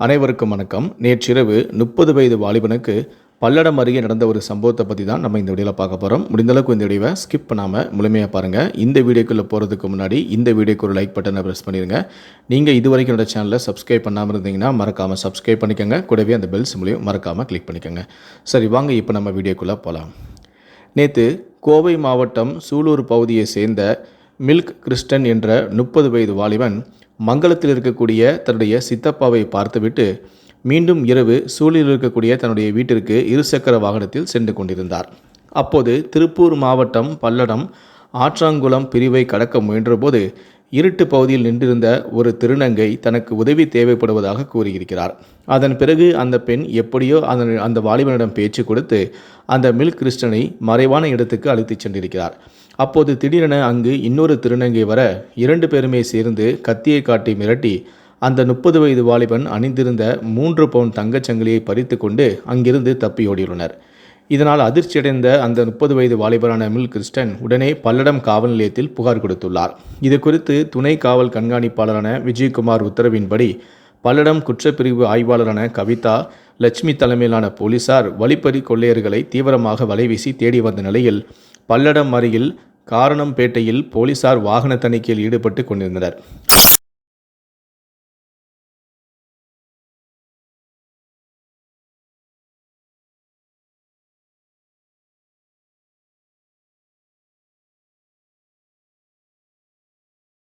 அனைவருக்கும் வணக்கம். நேற்றிரவு முப்பது வயது வாலிபனுக்கு பல்லடம் அருகே நடந்த ஒரு சம்பவத்தை பற்றி தான் நம்ம இந்த வீடியோவில் பார்க்க போகிறோம் முடிந்தளவுக்கு இந்த வீடியோவை ஸ்கிப் பண்ணாமல் முழுமையாக பாருங்கள் இந்த வீடியோக்குள்ளே போகிறதுக்கு முன்னாடி இந்த வீடியோக்கு ஒரு லைக் பட்டனை ப்ரெஸ் பண்ணிடுங்க நீங்கள் இது வரைக்கும் என்னோட சேனலில் சப்ஸ்கிரைப் பண்ணாமல் இருந்தீங்கன்னா மறக்காமல் சப்ஸ்கிரைப் பண்ணிக்கோங்க. கூடவே அந்த பெல் சிம்லையும் மறக்காமல் கிளிக் பண்ணிக்கோங்க. சரி வாங்க இப்போ நம்ம வீடியோக்குள்ளே போகலாம் நேற்று கோவை மாவட்டம் சூலூர் பகுதியை சேர்ந்த மில்க் கிறிஸ்டன் என்ற முப்பது வயது வாலிபன் மங்களத்தில் இருக்கக்கூடிய தன்னுடைய சித்தப்பாவை பார்த்துவிட்டு மீண்டும் இரவு சூழலில் இருக்கக்கூடிய தன்னுடைய வீட்டிற்கு இருசக்கர வாகனத்தில் சென்று கொண்டிருந்தார். அப்போது திருப்பூர் மாவட்டம் பல்லடம் ஆற்றாங்குளம் பிரிவை கடக்க முயன்றபோது இருட்டு பகுதியில் நின்றிருந்த ஒரு திருநங்கை தனக்கு உதவி தேவைப்படுவதாக கூறியிருக்கிறார். அதன் பிறகு அந்த பெண் எப்படியோ அந்த அந்த வாலிபனிடம் பேச்சு கொடுத்து அந்த மில்க் கிறிஸ்டனை மறைவான இடத்துக்கு அழைத்துச் சென்றிருக்கிறார். அப்போது திடீரென அங்கு இன்னொரு திருநங்கை வர இரண்டு பேருமே சேர்ந்து கத்தியை காட்டி மிரட்டி அந்த முப்பது வயது வாலிபன் அணிந்திருந்த மூன்று பவுன் தங்கச் சங்கிலியை பறித்து கொண்டு அங்கிருந்து தப்பியோடியுள்ளனர். இதனால் அதிர்ச்சியடைந்த அந்த முப்பது வயது வாலிபரான மில் கிறிஸ்டன் உடனே பல்லடம் காவல் நிலையத்தில் புகார் கொடுத்துள்ளார். இது குறித்து துணை காவல் கண்காணிப்பாளரான விஜயகுமார் உத்தரவின்படி பல்லடம் குற்றப்பிரிவு ஆய்வாளரான கவிதா லட்சுமி தலைமையிலான போலீசார் வழிப்பறி கொள்ளையர்களை தீவிரமாக வலைவீசி தேடி வந்த நிலையில் பல்லடம் அருகில் காரணம்பேட்டையில் போலீசார் வாகன தணிக்கையில் ஈடுபட்டு கொண்டிருந்தனர்.